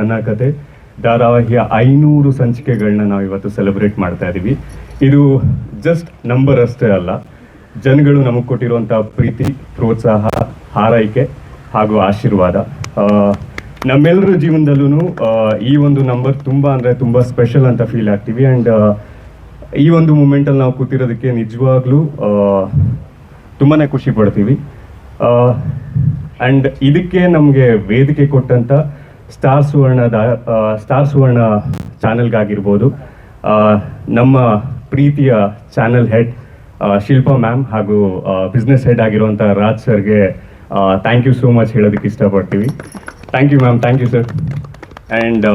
ನನ್ನ ಕತೆ ಧಾರಾವಾಹಿಯ ಐನೂರು ಸಂಚಿಕೆಗಳನ್ನ ನಾವು ಇವತ್ತು ಸೆಲೆಬ್ರೇಟ್ ಮಾಡ್ತಾ ಇದ್ದೀವಿ ಇದು ಜಸ್ಟ್ ನಂಬರ್ ಅಷ್ಟೇ ಅಲ್ಲ. ಜನಗಳು ನಮಗೆ ಕೊಟ್ಟಿರುವಂಥ ಪ್ರೀತಿ, ಪ್ರೋತ್ಸಾಹ, ಹಾರೈಕೆ ಹಾಗೂ ಆಶೀರ್ವಾದ. ನಮ್ಮೆಲ್ಲರ ಜೀವನದಲ್ಲೂ ಈ ಒಂದು ನಂಬರ್ ತುಂಬ ಅಂದರೆ ತುಂಬ ಸ್ಪೆಷಲ್ ಅಂತ ಫೀಲ್ ಆಗ್ತೀವಿ. ಆ್ಯಂಡ್ ಈ ಒಂದು ಮೂಮೆಂಟಲ್ಲಿ ನಾವು ಕೂತಿರೋದಕ್ಕೆ ನಿಜವಾಗ್ಲೂ ತುಂಬಾ ಖುಷಿ ಪಡ್ತೀವಿ. ಆ್ಯಂಡ್ ಇದಕ್ಕೆ ನಮಗೆ ವೇದಿಕೆ ಕೊಟ್ಟಂಥ ಸ್ಟಾರ್ ಸುವರ್ಣದ ಸ್ಟಾರ್ ಸುವರ್ಣ ಚಾನೆಲ್ಗಾಗಿರ್ಬೋದು ನಮ್ಮ ಪ್ರೀತಿಯ ಚಾನೆಲ್ ಹೆಡ್ ಶಿಲ್ಪಾ ಮ್ಯಾಮ್ ಹಾಗೂ ಬಿಸ್ನೆಸ್ ಹೆಡ್ ಆಗಿರುವಂಥ ರಾಜ್ ಸರ್ಗೆ ಥ್ಯಾಂಕ್ ಯು ಸೋ ಮಚ್ ಹೇಳೋದಕ್ಕೆ ಇಷ್ಟಪಡ್ತೀವಿ. Thank you ma'am thank you sir and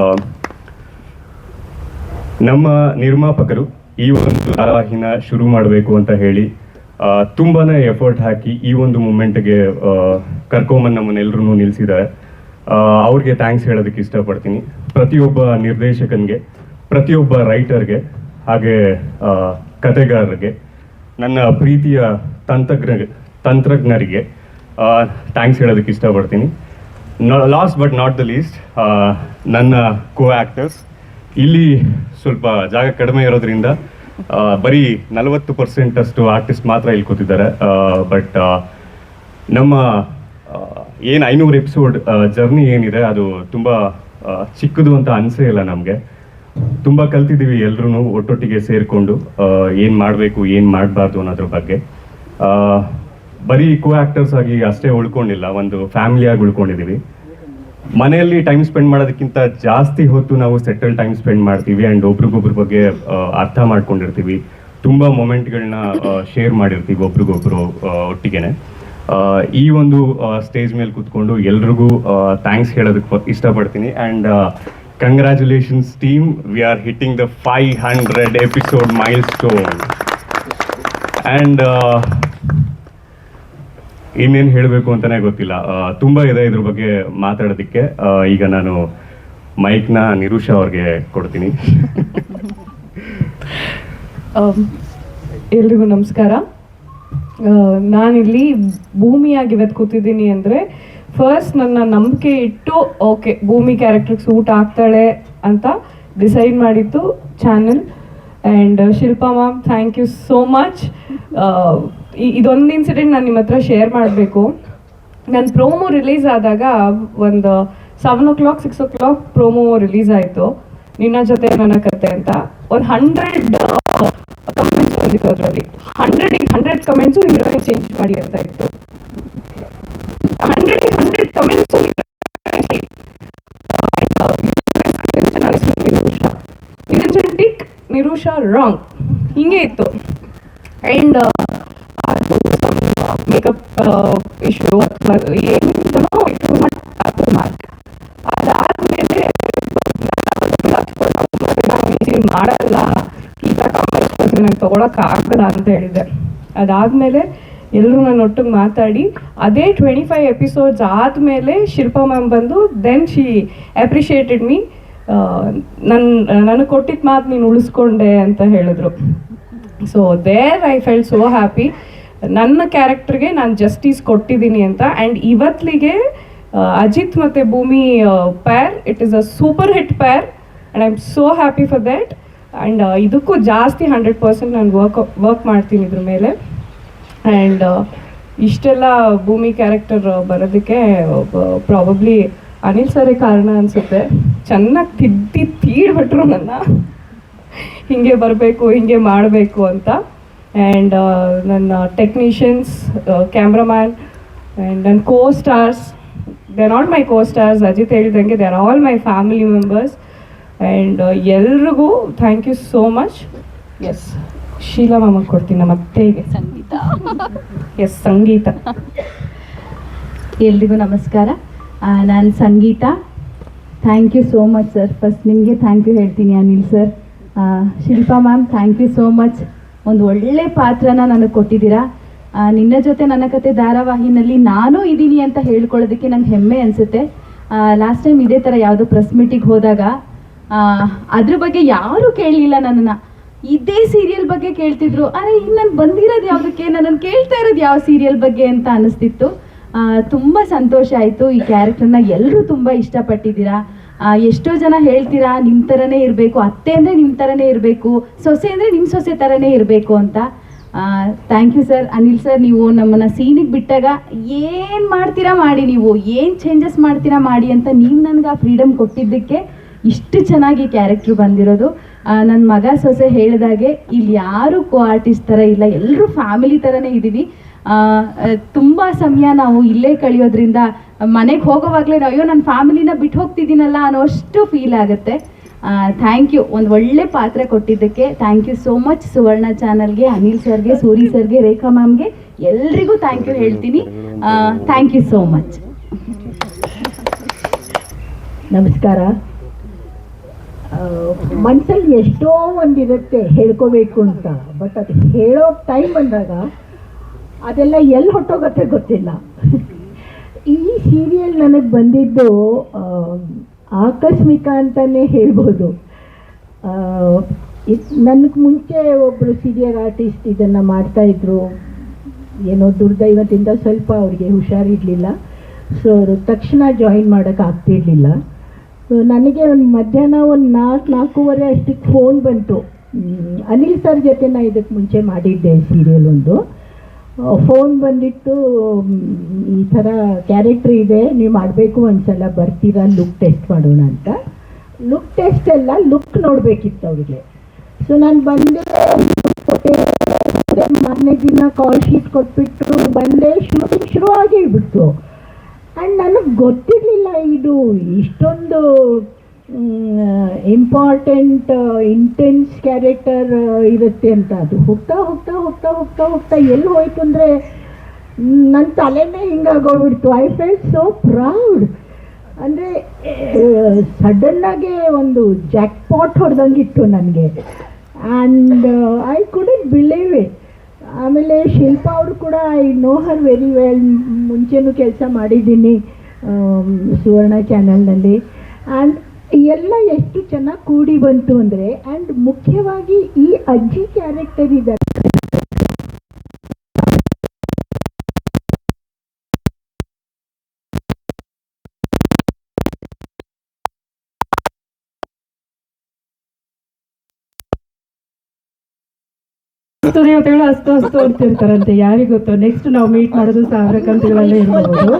ನಮ್ಮ ನಿರ್ಮಾಪಕರು ಈ ಒಂದು ಧಾರಾವಾಹಿನ ಶುರು ಮಾಡಬೇಕು ಅಂತ ಹೇಳಿ ತುಂಬಾ ಎಫರ್ಟ್ ಹಾಕಿ ಈ ಒಂದು ಮೂಮೆಂಟ್ಗೆ ಕರ್ಕೊಂಬಂದು ನಮ್ಮನ್ನೆಲ್ಲರೂ ನಿಲ್ಲಿಸಿದ್ದಾರೆ ಅವ್ರಿಗೆ ಥ್ಯಾಂಕ್ಸ್ ಹೇಳೋದಕ್ಕೆ ಇಷ್ಟಪಡ್ತೀನಿ. ಪ್ರತಿಯೊಬ್ಬ ನಿರ್ದೇಶಕನಿಗೆ, ಪ್ರತಿಯೊಬ್ಬ ರೈಟರ್ಗೆ ಹಾಗೆ ಕತೆಗಾರರಿಗೆ ನನ್ನ ಪ್ರೀತಿಯ ತಂತ್ರಜ್ಞ, ತಂತ್ರಜ್ಞರಿಗೆ ಥ್ಯಾಂಕ್ಸ್ ಹೇಳೋದಕ್ಕೆ ಇಷ್ಟಪಡ್ತೀನಿ. Last but not the least ನನ್ನ ಕೋ ಆ್ಯಕ್ಟರ್ಸ್ ಇಲ್ಲಿ ಸ್ವಲ್ಪ ಜಾಗ ಕಡಿಮೆ ಇರೋದ್ರಿಂದ ಬರೀ ನಲವತ್ತು ಪರ್ಸೆಂಟಷ್ಟು ಆರ್ಟಿಸ್ಟ್ ಮಾತ್ರ ಇಲ್ಲಿ ಕೂತಿದ್ದಾರೆ. ಬಟ್ ನಮ್ಮ ಏನು ಐನೂರು ಎಪಿಸೋಡ್ ಜರ್ನಿ ಏನಿದೆ, ಅದು ತುಂಬ ಚಿಕ್ಕದು ಅಂತ ಅನಿಸೇ ಇಲ್ಲ ನಮಗೆ. ತುಂಬ ಕಲ್ತಿದ್ದೀವಿ ಎಲ್ಲರೂ ಒಟ್ಟೊಟ್ಟಿಗೆ ಸೇರಿಕೊಂಡು ಏನು ಮಾಡಬೇಕು, ಏನು ಮಾಡಬಾರ್ದು ಅನ್ನೋದ್ರ ಬಗ್ಗೆ. ಬರೀ ಕೋ ಆ್ಯಕ್ಟರ್ಸ್ ಆಗಿ ಅಷ್ಟೇ ಉಳ್ಕೊಂಡಿಲ್ಲ, ಒಂದು ಫ್ಯಾಮಿಲಿಯಾಗಿ ಉಳ್ಕೊಂಡಿದ್ದೀವಿ ಮನೆಯಲ್ಲಿ ಟೈಮ್ ಸ್ಪೆಂಡ್ ಮಾಡೋದಕ್ಕಿಂತ ಜಾಸ್ತಿ ಹೊತ್ತು ನಾವು ಸೆಟಲ್ ಟೈಮ್ ಸ್ಪೆಂಡ್ ಮಾಡ್ತೀವಿ ಆ್ಯಂಡ್ ಒಬ್ರಿಗೊಬ್ರ ಬಗ್ಗೆ ಅರ್ಥ ಮಾಡ್ಕೊಂಡಿರ್ತೀವಿ. ತುಂಬ ಮೊಮೆಂಟ್ಗಳನ್ನ ಶೇರ್ ಮಾಡಿರ್ತೀವಿ ಒಬ್ರಿಗೊಬ್ರು ಒಟ್ಟಿಗೆ ಒಟ್ಟಿಗೆನೆ. ಈ ಒಂದು ಸ್ಟೇಜ್ ಮೇಲೆ ಕೂತ್ಕೊಂಡು ಎಲ್ರಿಗೂ ಥ್ಯಾಂಕ್ಸ್ ಹೇಳೋದಕ್ಕೆ ಇಷ್ಟಪಡ್ತೀನಿ. And congratulations team we are hitting the five hundred episode milestone and ಇನ್ನೇನು ಹೇಳಬೇಕು ಅಂತಲೇ ಗೊತ್ತಿಲ್ಲ. ತುಂಬ ಇದೆ ಇದ್ರ ಬಗ್ಗೆ ಮಾತಾಡೋದಕ್ಕೆ. ಈಗ ನಾನು ಮೈಕ್ನ ನಿರುಷಾ ಅವ್ರಿಗೆ ಕೊಡ್ತೀನಿ. ಎಲ್ರಿಗೂ ನಮಸ್ಕಾರ. ನಾನಿಲ್ಲಿ ಭೂಮಿಯಾಗಿ ಇವತ್ತು ಕೂತಿದ್ದೀನಿ ಅಂದರೆ ಫಸ್ಟ್ ನನ್ನ ನಂಬಿಕೆ ಇಟ್ಟು ಓಕೆ ಭೂಮಿ ಕ್ಯಾರೆಕ್ಟರ್ಗೆ ಸೂಟ್ ಆಗ್ತಾಳೆ ಅಂತ ಡಿಸೈಡ್ ಮಾಡಿತ್ತು channel. And Shilpa ma'am thank you so much ಇದೊಂದು ಇನ್ಸಿಡೆಂಟ್ ನಾನು ನಿಮ್ಮ ಹತ್ರ ಶೇರ್ ಮಾಡಬೇಕು. ನನ್ನ ಪ್ರೋಮೋ ರಿಲೀಸ್ ಆದಾಗ ಒಂದು seven o'clock six o'clock promo release ಆಯಿತು. ನಿನ್ನ ಜೊತೆ ನನ್ನ ಕತೆ ಅಂತ. ಒಂದು ಹಂಡ್ರೆಡ್ ಬಂದಿತ್ತು ಅದರಲ್ಲಿ. Hundred hundred comments heroine change ಮಾಡಿ ಅಂತ ಇತ್ತು. Hundred hundred comments Niranjan tick Nirusha wrong ಹಿಂಗೆ ಇತ್ತು. ಆ್ಯಂಡ್ ಮೇಕಪ್ ಇಶ್ಯೂ ಅಥವಾ ಏನಿದನೋ ತೊಗೊಳಕ್ಕೆ ಆಗಲ್ಲ ಅಂತ ಹೇಳಿದೆ ಅದಾದ್ಮೇಲೆ ಎಲ್ಲರೂ ನಾನು ಒಟ್ಟಿಗೆ ಮಾತಾಡಿ, ಅದೇ ಟ್ವೆಂಟಿ ಫೈವ್ ಎಪಿಸೋಡ್ಸ್ ಆದಮೇಲೆ ಶಿಲ್ಪಾ ಮ್ಯಾಮ್ ಬಂದು ದೆನ್ ಶಿ ಅಪ್ರಿಷಿಯೇಟೆಡ್ ಮೀ ನನ್ನ ನನಗೆ ಕೊಟ್ಟಿದ್ದ ಮಾತು ನೀನು ಉಳಿಸ್ಕೊಂಡೆ ಅಂತ ಹೇಳಿದ್ರು. So there I fell so happy ನನ್ನ ಕ್ಯಾರೆಕ್ಟರ್ಗೆ ನಾನು ಜಸ್ಟಿಸ್ ಕೊಟ್ಟಿದ್ದೀನಿ ಅಂತ. ಆ್ಯಂಡ್ ಇವತ್ತಿಗೆ ಅಜಿತ್ ಮತ್ತು Bhoomi Pyaar it is a super hit Pyaar and I am so happy for that and ಇದಕ್ಕೂ ಜಾಸ್ತಿ ಹಂಡ್ರೆಡ್ ಪರ್ಸೆಂಟ್ ನಾನು ವರ್ಕ್ ವರ್ಕ್ ಮಾಡ್ತೀನಿ ಇದ್ರ ಮೇಲೆ. ಆ್ಯಂಡ್ ಇಷ್ಟೆಲ್ಲ ಭೂಮಿ ಕ್ಯಾರೆಕ್ಟರ್ ಬರೋದಕ್ಕೆ ಪ್ರಾಬಬ್ಲಿ ಅನಿಲ್ ಸರೇ ಕಾರಣ ಅನಿಸುತ್ತೆ. ಚೆನ್ನಾಗಿ ತಿದ್ದಿ ತೀಡ್ಬಿಟ್ರು ನನ್ನ. ಹಿಂಗೆ ಬರಬೇಕು, ಹಿಂಗೆ ಮಾಡಬೇಕು ಅಂತ. ಆ್ಯಂಡ್ ನನ್ನ ಟೆಕ್ನಿಷಿಯನ್ಸ್ ಕ್ಯಾಮ್ರಾಮ್ಯಾನ್ ಆ್ಯಂಡ್ ನನ್ನ co stars they not my co stars Ajit ಹೇಳಿದಂಗೆ they are all my family members and ಎಲ್ರಿಗೂ thank you so much yes Sheela ಮಾಮ ಕೊಡ್ತೀನಿ ನಮ್ಮ ಅತ್ತೆಗೆ. ಸಂಗೀತ. ಎಸ್ ಸಂಗೀತ. ಎಲ್ರಿಗೂ ನಮಸ್ಕಾರ. ನಾನು Sangeetha. Thank you so much sir first ನಿಮಗೆ ಥ್ಯಾಂಕ್ ಯು ಹೇಳ್ತೀನಿ Anil sir Shilpa ma'am thank you so much ಒಂದು ಒಳ್ಳೆ ಪಾತ್ರನ ನನಗೆ ಕೊಟ್ಟಿದ್ದೀರಾ. ನಿನ್ನ ಜೊತೆ ನನ್ನ ಕತೆ ಧಾರಾವಾಹಿನಲ್ಲಿ ನಾನು ಇದ್ದೀನಿ ಅಂತ ಹೇಳ್ಕೊಳ್ಳೋದಕ್ಕೆ ನಂಗೆ ಹೆಮ್ಮೆ ಅನಿಸುತ್ತೆ. ಲಾಸ್ಟ್ ಟೈಮ್ ಇದೇ ಥರ ಯಾವುದೋ ಪ್ರೆಸ್ ಮೀಟಿಗೆ ಹೋದಾಗ ಅದ್ರ ಬಗ್ಗೆ ಯಾರು ಕೇಳಲಿಲ್ಲ ನನ್ನನ್ನು. ಇದೇ ಸೀರಿಯಲ್ ಬಗ್ಗೆ ಕೇಳ್ತಿದ್ರು. ಅರೆ ಈಗ ನಾನು ಬಂದಿರೋದು ಯಾವುದಕ್ಕೆ? ನನ್ನನ್ನು ಕೇಳ್ತಾ ಇರೋದು ಯಾವ ಸೀರಿಯಲ್ ಬಗ್ಗೆ ಅಂತ ಅನಿಸ್ತಿತ್ತು ತುಂಬ ಸಂತೋಷ ಆಯಿತು. ಈ ಕ್ಯಾರೆಕ್ಟರ್ನ ಎಲ್ಲರೂ ತುಂಬ ಇಷ್ಟಪಟ್ಟಿದ್ದೀರಾ? ಎಷ್ಟೋ ಜನ ಹೇಳ್ತೀರಾ ನಿಮ್ಮ ಥರನೇ ಇರಬೇಕು, ಅತ್ತೆ ಅಂದರೆ ನಿಮ್ಮ ಥರನೇ ಇರಬೇಕು, ಸೊಸೆ ಅಂದರೆ ನಿಮ್ಮ ಸೊಸೆ ಥರನೇ ಇರಬೇಕು ಅಂತ. Thank you sir Anil sir ನೀವು ನಮ್ಮನ್ನು ಸೀನಿಗೆ ಬಿಟ್ಟಾಗ ಏನು ಮಾಡ್ತೀರಾ, ಮಾಡಿ ನೀವು? ಏನು ಚೇಂಜಸ್ ಮಾಡ್ತೀರಾ, ಮಾಡಿ ಅಂತ ನೀವು ನನಗೆ ಆ ಫ್ರೀಡಮ್ ಕೊಟ್ಟಿದ್ದಕ್ಕೆ ಇಷ್ಟು ಚೆನ್ನಾಗಿ ಕ್ಯಾರೆಕ್ಟ್ರ್ ಬಂದಿರೋದು. ನನ್ನ ಮಗ ಸೊಸೆ ಹೇಳಿದಾಗೆ ಇಲ್ಲಿ ಯಾರು ಕೋ ಆರ್ಟಿಸ್ಟ್ ಥರ ಇಲ್ಲ ಎಲ್ಲರೂ ಫ್ಯಾಮಿಲಿ ಥರನೇ ಇದ್ದೀವಿ. ತುಂಬಾ ಸಮಯ ನಾವು ಇಲ್ಲೇ ಕಳಿಯೋದ್ರಿಂದ ಮನೆಗೆ ಹೋಗೋವಾಗಲೇ ಅಯ್ಯೋ ನನ್ನ ಫ್ಯಾಮಿಲಿನ ಬಿಟ್ಟು ಹೋಗ್ತಿದ್ದೀನಲ್ಲ ಅನ್ನೋಷ್ಟು ಫೀಲ್ ಆಗುತ್ತೆ. ಥ್ಯಾಂಕ್ ಯು ಒಂದು ಒಳ್ಳೆ ಪಾತ್ರ ಕೊಟ್ಟಿದ್ದಕ್ಕೆ thank you so much Suvarna ಚಾನಲ್ಗೆ ಅನಿಲ್ ಸರ್ಗೆ ಸೂರಿ ಸರ್ಗೆ ರೇಖಾ ಮ್ಯಾಮ್ಗೆ ಎಲ್ರಿಗೂ ಥ್ಯಾಂಕ್ ಯು ಹೇಳ್ತೀನಿ. ಥ್ಯಾಂಕ್ ಯು ಸೋ ಮಚ್ ನಮಸ್ಕಾರ. ಮನಸ್ಸಲ್ಲಿ ಎಷ್ಟೋ ಒಂದಿರುತ್ತೆ ಹೇಳ್ಕೋಬೇಕು ಅಂತ. ಬಟ್ ಅದು ಹೇಳೋ ಟೈಮ್ ಬಂದಾಗ ಅದೆಲ್ಲ ಎಲ್ಲಿ ಹೊಟ್ಟೋಗತ್ತೆ ಗೊತ್ತಿಲ್ಲ. ಈ ಸೀರಿಯಲ್ ನನಗೆ ಬಂದಿದ್ದು ಆಕಸ್ಮಿಕ ಅಂತಲೇ ಹೇಳ್ಬೋದು. ನನಗೆ ಮುಂಚೆ ಒಬ್ಬರು ಸೀರಿಯಲ್ ಆರ್ಟಿಸ್ಟ್ ಇದನ್ನು ಮಾಡ್ತಾಯಿದ್ರು ಏನೋ ದುರ್ದೈವದಿಂದ ಸ್ವಲ್ಪ ಅವ್ರಿಗೆ ಹುಷಾರಿರಲಿಲ್ಲ. ಸೊ ಅವರು ತಕ್ಷಣ ಜಾಯಿನ್ ಮಾಡೋಕ್ಕೆ ಆಗ್ತಿರ್ಲಿಲ್ಲ. ಸೊ ನನಗೆ ಒಂದು ಮಧ್ಯಾಹ್ನ ಒಂದು ನಾಲ್ಕು, ನಾಲ್ಕೂವರೆ ಅಷ್ಟಕ್ಕೆ ಫೋನ್ ಬಂತು. ಅನಿಲ್ ಸರ್ ಜೊತೆ ನಾ ಇದಕ್ಕೆ ಮುಂಚೆ ಮಾಡಿದ್ದೆ ಸೀರಿಯಲ್ ಒಂದು. ಫೋನ್ ಬಂದಿತ್ತು ಈ ಥರ ಕ್ಯಾರೆಕ್ಟ್ರ್ ಇದೆ, ನೀವು ಮಾಡಬೇಕು ಒಂದ್ಸಲ, ಬರ್ತೀರಾ ಲುಕ್ ಟೆಸ್ಟ್ ಮಾಡೋಣ ಅಂತ. ಲುಕ್ ಟೆಸ್ಟ್ ಎಲ್ಲ ಲುಕ್ ನೋಡಬೇಕಿತ್ತು ಅವರಿಗೆ. ಸೊ ನಾನು ಬಂದೆ ಮಾರನೇ ದಿನ ಕಾಲ್ ಶೀಟ್ ಕೊಟ್ಬಿಟ್ಟು, ಬಂದೆ ಶೂಟಿಂಗ್ ಶುರು ಆಗಿಬಿಡ್ತು ಆ್ಯಂಡ್ ನನಗೆ ಗೊತ್ತಿರಲಿಲ್ಲ ಇದು ಇಷ್ಟೊಂದು ಇಂಪಾರ್ಟೆಂಟ್ ಇಂಟೆನ್ಸ್ ಕ್ಯಾರೆಕ್ಟರ್ ಇರುತ್ತೆ ಅಂತ. ಅದು ಹೋಗ್ತಾ ಹೋಗ್ತಾ ಹೋಗ್ತಾ ಹೋಗ್ತಾ ಹೋಗ್ತಾ ಎಲ್ಲಿ ಹೋಯ್ತು ಅಂದರೆ ನನ್ನ ತಲೆನೇ ಹಿಂಗಾಗೋಗ್ಬಿಡ್ತು. ಐ ಫೆಲ್ ಸೋ ಪ್ರೌಡ್ ಅಂದರೆ ಸಡನ್ನಾಗೆ ಒಂದು ಜಾಕ್ ಪಾಟ್ ಹೊಡೆದಂಗಿತ್ತು ನನಗೆ. And I could believe it ಆಮೇಲೆ ಶಿಲ್ಪಾ ಅವರು ಕೂಡ I know her very well ಮುಂಚೆನೂ ಕೆಲಸ ಮಾಡಿದ್ದೀನಿ ಸುವರ್ಣ ಚಾನಲ್ನಲ್ಲಿ. ಆ್ಯಂಡ್ ಎಲ್ಲ ಎಷ್ಟು ಚೆನ್ನಾಗಿ ಕೂಡಿ ಬಂತು ಅಂದರೆ ಆ್ಯಂಡ್ ಮುಖ್ಯವಾಗಿ ಈ ಅಜ್ಜಿ ಕ್ಯಾರೆಕ್ಟರ್ ಇದೆ ಅಂತ ಹೇಳಿ ಅಸ್ತು ಅಸ್ತು ಅಂತಿರ್ತಾರಂತೆ. ಯಾರಿಗೂ ಗೊತ್ತು? ನೆಕ್ಸ್ಟ್ ನಾವು ಮೀಟ್ ಮಾಡೋದು ಸಾವಿರ ಕಂತುಗಳಲ್ಲೇ ಇರ್ಬೋದು.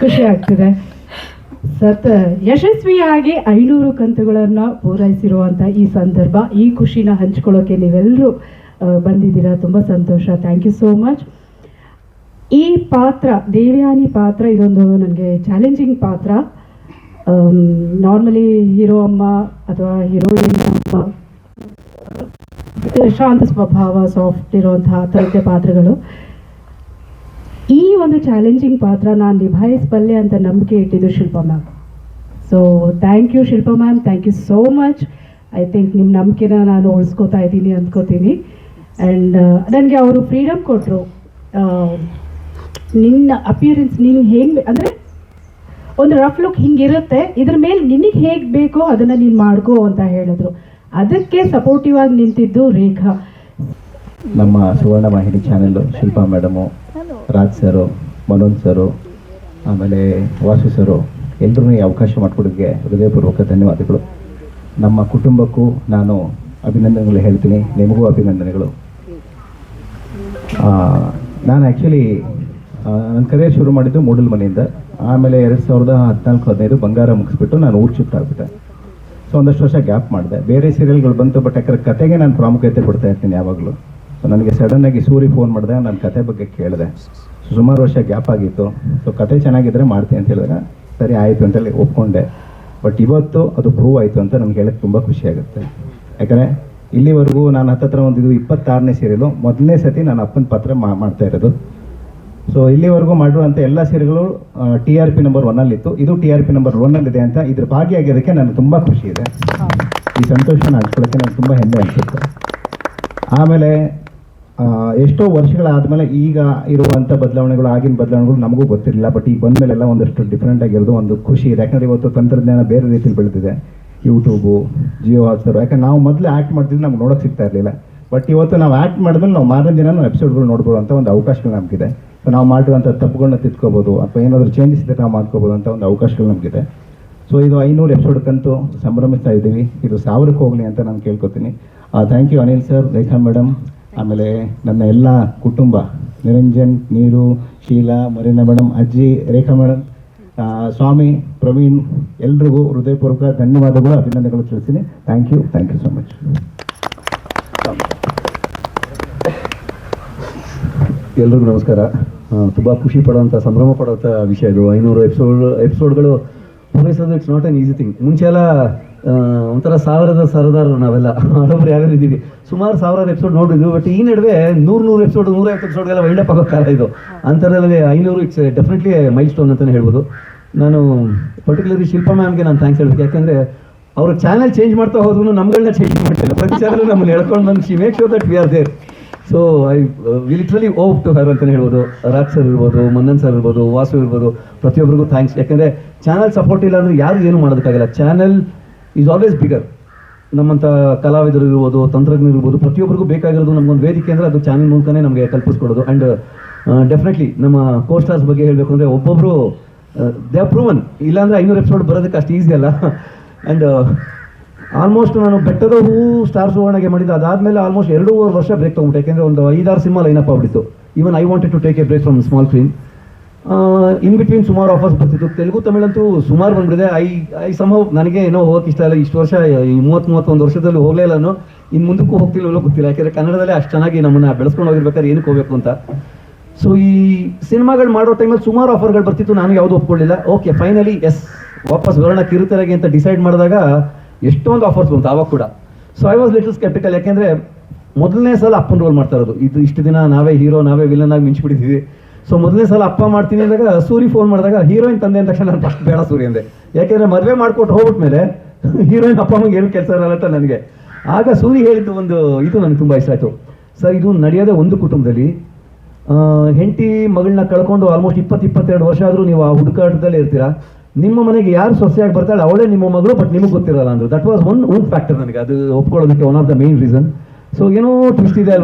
ಖುಷಿ ಆಗ್ತಿದೆ. ಸತ್, ಯಶಸ್ವಿಯಾಗಿ ಐನೂರು ಕಂತುಗಳನ್ನ ಪೂರೈಸಿರುವಂತ ಈ ಸಂದರ್ಭ, ಈ ಖುಷಿನ ಹಂಚ್ಕೊಳ್ಳೋಕೆ ನೀವೆಲ್ಲರೂ ಬಂದಿದ್ದೀರಾ? ತುಂಬಾ ಸಂತೋಷ. ಥ್ಯಾಂಕ್ ಯು ಸೋ ಮಚ್ ಈ ಪಾತ್ರ, ದೇವಯಾನಿ ಪಾತ್ರ ಇದೊಂದು ನನಗೆ ಚಾಲೆಂಜಿಂಗ್ ಪಾತ್ರ. ನಾರ್ಮಲಿ ಹೀರೋ ಅಮ್ಮ ಅಥವಾ ಹೀರೋಯಿನ್ ಅಮ್ಮ ಶಾಂತ ಸ್ವಭಾವ ಸಾಫ್ಟ್ ಇರುವಂತಹ ಥರದ್ದೇ ಪಾತ್ರಗಳು. ಈ ಒಂದು ಚಾಲೆಂಜಿಂಗ್ ಪಾತ್ರ ನಾನು ನಿಭಾಯಿಸಬಲ್ಲೆ ಅಂತ ನಂಬಿಕೆ ಇಟ್ಟಿದ್ದು Shilpa ma'am so thank you Shilpa ma'am thank you so much I think ನಿಮ್ಮ ನಂಬಿಕೆನ ನಾನು ಉಳಿಸ್ಕೋತಾ ಇದ್ದೀನಿ ಅಂದ್ಕೋತೀನಿ ಆ್ಯಂಡ್ ನನಗೆ ಅವರು ಫ್ರೀಡಮ್ ಕೊಟ್ಟರು ನಿನ್ನ ಅಪಿಯರೆನ್ಸ್ ನೀನು ಹೇಗೆ ಅಂದರೆ ಒಂದು ರಫ್ ಲುಕ್ ಹಿಂಗಿರುತ್ತೆ. ಇದ್ರ ಮೇಲೆ ನಿನಗೆ ಹೇಗೆ ಬೇಕೋ ಅದನ್ನು ನೀನು ಮಾಡ್ಕೋ ಅಂತ ಹೇಳಿದ್ರು. ಅದಕ್ಕೆ ಸಪೋರ್ಟಿವ್ ಆಗಿ ನಿಂತಿದ್ದು ರೇಖಾ. ನಮ್ಮ ಸುವರ್ಣ ವಾಹಿನಿ channel Shilpa madam Raj sir Manoj sir ಆಮೇಲೆ ವಾಸು ಸರು ಎಲ್ಲರೂ ಈ ಅವಕಾಶ ಮಾಡಿಕೊಡೋಕ್ಕೆ ಹೃದಯಪೂರ್ವಕ ಧನ್ಯವಾದಗಳು. ನಮ್ಮ ಕುಟುಂಬಕ್ಕೂ ನಾನು ಅಭಿನಂದನೆಗಳು ಹೇಳ್ತೀನಿ ನಿಮಗೂ ಅಭಿನಂದನೆಗಳು. ಆ, ನಾನು ಆ್ಯಕ್ಚುಲಿ ನನ್ನ ಕರಿಯರ್ ಶುರು ಮಾಡಿದ್ದು ಮೂಡಲ್ ಮನೆಯಿಂದ ಆಮೇಲೆ ಎರಡು ಸಾವಿರದ ಹದಿನಾಲ್ಕು ಹದಿನೈದು ಬಂಗಾರ ಮುಗಿಸ್ಬಿಟ್ಟು ನಾನು ಊರು ಶಿಫ್ಟ್ ಆಗಿಬಿಟ್ಟೆ. ಸೊ ಒಂದಷ್ಟು ವರ್ಷ ಗ್ಯಾಪ್ ಮಾಡಿದೆ. ಬೇರೆ ಸೀರಿಯಲ್ಗಳು ಬಂತು ಬಟ್ ಯಾಕಂದ್ರೆ ಕತೆಗೆ ನಾನು ಪ್ರಾಮುಖ್ಯತೆ ಕೊಡ್ತಾ ಇರ್ತೀನಿ ಯಾವಾಗಲೂ. ಸೊ ನನಗೆ ಸಡನ್ನಾಗಿ ಸೂರಿ ಫೋನ್ ಮಾಡಿದೆ ನಾನು ಕತೆ ಬಗ್ಗೆ ಕೇಳಿದೆ. ಸುಮಾರು ವರ್ಷ ಗ್ಯಾಪ್ ಆಗಿತ್ತು. ಸೊ ಕತೆ ಚೆನ್ನಾಗಿದ್ದರೆ ಮಾಡ್ತೀನಿ ಅಂತ ಹೇಳಿದ್ರೆ, ಸರಿ ಆಯಿತು ಅಂತೇಳಿ ಒಪ್ಕೊಂಡೆ. ಬಟ್ ಇವತ್ತು ಅದು ಪ್ರೂವ್ ಆಯಿತು ಅಂತ ನಮ್ಗೆ ಹೇಳಕ್ಕೆ ತುಂಬ ಖುಷಿ ಆಗುತ್ತೆ. ಯಾಕಂದರೆ ಇಲ್ಲಿವರೆಗೂ ನಾನು ಹತ್ತತ್ರ ಒಂದು ಇದು ಇಪ್ಪತ್ತಾರನೇ ಸೀರಿಯಲು ಮೊದಲನೇ ಸತಿ ನಾನು ಅಪ್ಪನ ಪಾತ್ರ ಮಾಡ್ತಾ ಇರೋದು. ಸೊ ಇಲ್ಲಿವರೆಗೂ ಮಾಡಿರುವಂಥ ಎಲ್ಲ ಸೀರೆಗಳು ಟಿ ಆರ್ ಪಿ ನಂಬರ್ ಒನ್ನಲ್ಲಿತ್ತು ಇದು ಟಿ ಆರ್ ಪಿ ನಂಬರ್ ಒನ್ನಲ್ಲಿದೆ ಅಂತ ಇದ್ರ ಭಾಗಿಯಾಗಿದ್ದಕ್ಕೆ ನನಗೆ ತುಂಬ ಖುಷಿ ಇದೆ. ಈ ಸಂತೋಷನ ಹಂಚ್ಕೊಳ್ಳೋಕ್ಕೆ ನನಗೆ ತುಂಬ ಹೆಮ್ಮೆ ಅನಿಸುತ್ತೆ. ಆಮೇಲೆ ಎಷ್ಟೋ ವರ್ಷಗಳಾದಮೇಲೆ ಈಗ ಇರುವಂಥ ಬದಲಾವಣೆಗಳು ಆಗಿನ ಬದಲಾವಣೆಗಳು ನಮಗೂ ಗೊತ್ತಿರಲಿಲ್ಲ. ಬಟ್ ಈಗ ಬಂದಮೇಲೆಲ್ಲ ಒಂದಷ್ಟು ಡಿಫ್ರೆಂಟ್ ಆಗಿರೋದು ಒಂದು ಖುಷಿ ಇದೆ. ಯಾಕಂದರೆ ಇವತ್ತು ತಂತ್ರಜ್ಞಾನ ಬೇರೆ ರೀತಿಯಲ್ಲಿ ಬೆಳೆದಿದೆ. ಯೂಟ್ಯೂಬು ಜಿಯೋ ಹಾಟ್ಸ್ಟಾರ್ ಯಾಕಂದ್ರೆ ನಾವು ಮೊದಲು ಆ್ಯಕ್ಟ್ ಮಾಡ್ತಿದ್ರೆ ನಮ್ಗೆ ನೋಡೋಕೆ ಸಿಗ್ತಾ ಇರಲಿಲ್ಲ. ಬಟ್ ಇವತ್ತು ನಾವು ಆ್ಯಕ್ಟ್ ಮಾಡಿದ್ರೆ ನಾವು ಮಾರನೇ ದಿನ ಎಪಿಸೋಡ್ಗಳು ನೋಡ್ಬೋದು ಅಂತ ಒಂದು ಅವಕಾಶಗಳು ನಮಗಿದೆ. ಸೊ ನಾವು ಮಾಡಿರುವಂಥ ತಪ್ಪುಗಳನ್ನ ತಿದ್ಕೋಬೋದು, ಅಥವಾ ಏನಾದರೂ ಚೇಂಜಸ್ ಇದ್ದರೆ ನಾವು ಮಾಡ್ಕೋಬೋದು ಅಂತ ಒಂದು ಅವಕಾಶಗಳು ನಮಗಿದೆ. ಸೊ ಇದು ಐನೂರು ಎಪಿಸೋಡ್ಗಂತೂ ಸಂಭ್ರಮಿಸ್ತಾ ಇದ್ದೀವಿ. ಇದು ಸಾವಿರಕ್ಕೆ ಹೋಗಲಿ ಅಂತ ನಾನು ಕೇಳ್ಕೊತೀನಿ. Thank you Anil sir Rekha madam ಆಮೇಲೆ ನನ್ನ ಎಲ್ಲ ಕುಟುಂಬ, ನಿರಂಜನ್, ನೀರು, ಶೀಲಾ, ಮರೀನಾ ಮೇಡಮ್ ಅಜ್ಜಿ, ರೇಖಾ ಮೇಡಮ್ ಸ್ವಾಮಿ, ಪ್ರವೀಣ್, ಎಲ್ರಿಗೂ ಹೃದಯಪೂರ್ವಕ ಧನ್ಯವಾದಗಳು, ಅಭಿನಂದನೆಗಳು ತಿಳಿಸ್ತೀನಿ. Thank you thank you so much ಎಲ್ರಿಗೂ ನಮಸ್ಕಾರ. ತುಂಬ ಖುಷಿ ಪಡುವಂಥ ಸಂಭ್ರಮ ಪಡುವಂಥ ವಿಷಯ ಇದು. ಐನೂರು ಎಪಿಸೋಡ್ ಎಪಿಸೋಡ್ಗಳು ಪೂರೈಸೋದು it's not an easy thing ಮುಂಚೆ ಎಲ್ಲ ಒಂಥರ ಸಾವಿರದ ಸರದಾರ ನಾವೆಲ್ಲ. ಹಳಬರು ಯಾವ್ಯಾರು ಇದ್ದೀವಿ ಸುಮಾರು ಸಾವಿರಾರು ಎಪಿಸೋಡ್ ನೋಡಿದ್ವಿ ಬಟ್ ಈ ನಡುವೆ ನೂರು ನೂರು ಎಪಿಸೋಡ್ ನೂರೈವತ್ತು ಎಪಿಸೋಡ್ಗೆಲ್ಲ ವೈಂಡಪ್ ಆಗೋ ಕಾಲ ಇದು. ಅಂಥದ್ರಲ್ಲಿ ಐನೂರು ಇಟ್ಸ್ ಡೆಫಿನೆಟ್ಲಿ ಮೈಲ್ ಸ್ಟೋನ್ ಅಂತಲೇ ಹೇಳ್ಬೋದು. ನಾನು ಪರ್ಟಿಕ್ಯುಲರ್ಲಿ ಶಿಲ್ಪಾ ಮ್ಯಾಮ್ಗೆ ನಾನು ಥ್ಯಾಂಕ್ಸ್ ಹೇಳ್ಬೇಕು. ಯಾಕೆಂದರೆ ಅವರು ಚಾನಲ್ ಚೇಂಜ್ ಮಾಡ್ತಾ ಹೋದ್ರು ನಮ್ಗಳನ್ನ ಚೇಂಜ್ ಮಾಡ್ತಾರೆ ಪ್ರತಿ ಚಾನಲ್ ನಮ್ಮನ್ನು ಹೇಳ್ಕೊಂಡು ಬಂದು she make sure that we are there so I we literally owe to her ಅಂತಲೇ ಹೇಳ್ಬೋದು ರಾಜ್ ಸರ್ ಇರ್ಬೋದು ಮನ್ನನ್ ಸರ್ ಇರ್ಬೋದು ವಾಸು ಇರ್ಬೋದು, ಪ್ರತಿಯೊಬ್ಬರಿಗೂ ಥ್ಯಾಂಕ್ಸ್ ಯಾಕಂದರೆ ಚಾನಲ್ ಸಪೋರ್ಟ್ ಇಲ್ಲ ಅಂದರೆ ಯಾರು ಏನು ಮಾಡೋದಕ್ಕಾಗಲ್ಲ. ಚಾನಲ್ ಈಸ್ ಆಲ್ವೇಸ್ ಬಿಗರ್ ನಮ್ಮಂಥ ಕಲಾವಿದರು ಇರ್ಬೋದು, ತಂತ್ರಜ್ಞರು ಇರ್ಬೋದು, ಪ್ರತಿಯೊಬ್ಬರಿಗೂ ಬೇಕಾಗಿರೋದು ನಮಗೊಂದು ವೇದಿಕೆ ಅಂದರೆ ಅದು ಚಾನಲ್ ಮೂಲಕನೇ ನಮಗೆ ಕಲ್ಪಿಸ್ಕೊಡೋದು. ಆ್ಯಂಡ್ ಡೆಫಿನೆಟ್ಲಿ ನಮ್ಮ ಕೋ ಸ್ಟಾರ್ಸ್ ಬಗ್ಗೆ ಹೇಳಬೇಕು ಅಂದರೆ ಒಬ್ಬೊಬ್ಬರು ದೇ ಆರ್ ಪ್ರೂವನ್ ಇಲ್ಲಾಂದರೆ ಐನೂರು ಎಪಿಸೋಡ್ ಬರೋದಕ್ಕೆ ಅಷ್ಟು ಈಸಿ ಅಲ್ಲ. ಆ್ಯಂಡ್ ಆಲ್ಮೋಸ್ಟ್ ನಾನು ಬೆಟ್ಟದ ಹೂ ಸ್ಟಾರ್ ಸುವರ್ಣಗೆ ಮಾಡಿದ ಅದಾದಮೇಲೆ ಆಲ್ಮೋಸ್ಟ್ ಎರಡೂವರೆ ವರ್ಷ ಬ್ರೇಕ್ ತೊಗೊಂಬಿಟ್ಟೆ ಯಾಕೆಂದರೆ ಒಂದು ಐದಾರು ಸಿನಿಮಾ ಲೈನಪ್ ಆಗ್ಬಿಟ್ಟಿತ್ತು. Even I wanted to take a break from small screen in between ಸುಮಾರು ಆಫರ್ಸ್ ಬರ್ತಿತ್ತು. ತೆಲುಗು, ತಮಿಳಂತೂ ಸುಮಾರು ಬಂದ್ಬಿಟ್ಟಿದೆ. ಐ ಐ ಸಮ ನನಗೆ ಏನೋ ಹೋಗಕ್ಕೆ ಇಷ್ಟ ಇಲ್ಲ. ಇಷ್ಟು ವರ್ಷ, ಈ ಮೂವತ್ತು ಮೂವತ್ತೊಂದು ವರ್ಷದಲ್ಲಿ ಹೋಗಲೇ ನಾನು. ಇನ್ನು ಮುಂದಕ್ಕೂ ಹೋಗ್ತಿಲ್ಲ ಗೊತ್ತಿಲ್ಲ. ಯಾಕೆಂದರೆ ಕನ್ನಡದಲ್ಲೇ ಅಷ್ಟು ಚೆನ್ನಾಗಿ ನಮ್ಮನ್ನು ಬೆಳೆಸ್ಕೊಂಡು ಹೋಗಿರ್ಬೇಕಾದ್ರೆ ಏನಕ್ಕೆ ಹೋಗಬೇಕು ಅಂತ. ಸೊ ಈ ಸಿನಿಮಾಗಳು ಮಾಡೋ ಟೈಮಲ್ಲಿ ಸುಮಾರು ಆಫರ್ಗಳು ಬರ್ತಿತ್ತು. ನಾನು ಯಾವುದು ಒಪ್ಕೊಳ್ಳಿಲ್ಲ. ಓಕೆ ಫೈನಲಿ ಎಸ್ ವಾಪಸ್ ಬರೋಣ ಕಿರುತೆರೆಗೆ ಅಂತ ಡಿಸೈಡ್ ಮಾಡಿದಾಗ ಎಷ್ಟೊಂದು ಆಫರ್ಸ್ ಬಂತು, ಆವಾಗ ಕೂಡ. So I was little sceptical ಯಾಕೆಂದರೆ ಮೊದಲನೇ ಸಲ ಅಪ್ಪನ ರೋಲ್ ಮಾಡ್ತಾ ಇರೋದು. ಇದು ಇಷ್ಟು ದಿನ ನಾವೇ ಹೀರೋ ನಾವೇ ವಿಲನ್ ಆಗಿ ಮಿಂಚ್ಬಿಟ್ಟಿದ್ವಿ ಸೊ ಮೊದಲನೇ ಸಲ ಅಪ್ಪ ಮಾಡ್ತೀನಿ ಅಂದಾಗ ಸೂರಿ ಫೋನ್ ಮಾಡಿದಾಗ ಹೀರೋಯಿನ್ ತಂದೆ ಅಂದ ತಕ್ಷಣ ನಾನು ಫಸ್ಟ್ ಬೇಡ ಸೂರಿ ಅಂದೆ. ಯಾಕೆಂದರೆ ಮದುವೆ ಮಾಡ್ಕೊಟ್ಟು ಹೋಗ್ಬಿಟ್ಮೇಲೆ ಹೀರೋಯಿನ್ ಅಪ್ಪ ಅಮ್ಮಗೆ ಏನು ಕೆಲಸ ಇರಲ್ಲ ನನಗೆ. ಆಗ ಸೂರಿ ಹೇಳಿದ್ದು ಒಂದು ಇದು ನನಗೆ ತುಂಬ ಇಷ್ಟ ಆಯಿತು. ಸರ್ ಇದು ನಡೆಯೋದೇ ಒಂದು ಕುಟುಂಬದಲ್ಲಿ ಹೆಂಡತಿ ಮಗಳನ್ನ ಕಳ್ಕೊಂಡು ಆಲ್ಮೋಸ್ಟ್ ಇಪ್ಪತ್ತು ಇಪ್ಪತ್ತೆರಡು ವರ್ಷ ಆದರೂ ನೀವು ಆ ಹುಡುಕಾಟದಲ್ಲೇ ಇರ್ತೀರಾ? ನಿಮ್ಮ ಮನೆಗೆ ಯಾರು ಸೊಸೆಯಾಗಿ ಬರ್ತಾಳೆ, ಅವಳೇ ನಿಮ್ಮ ಮಗಳು ಬಟ್ ನಿಮಗೆ ಗೊತ್ತಿರಲ್ಲ ಅಂದ್ರೆ. That was one one factor ನನಗೆ. ಅದು ಒಪ್ಕೊಳ್ಳೋದಕ್ಕೆ one of the main reason so ಏನೋ ಟ್ವಿಸ್ಟ್ ಇದೆ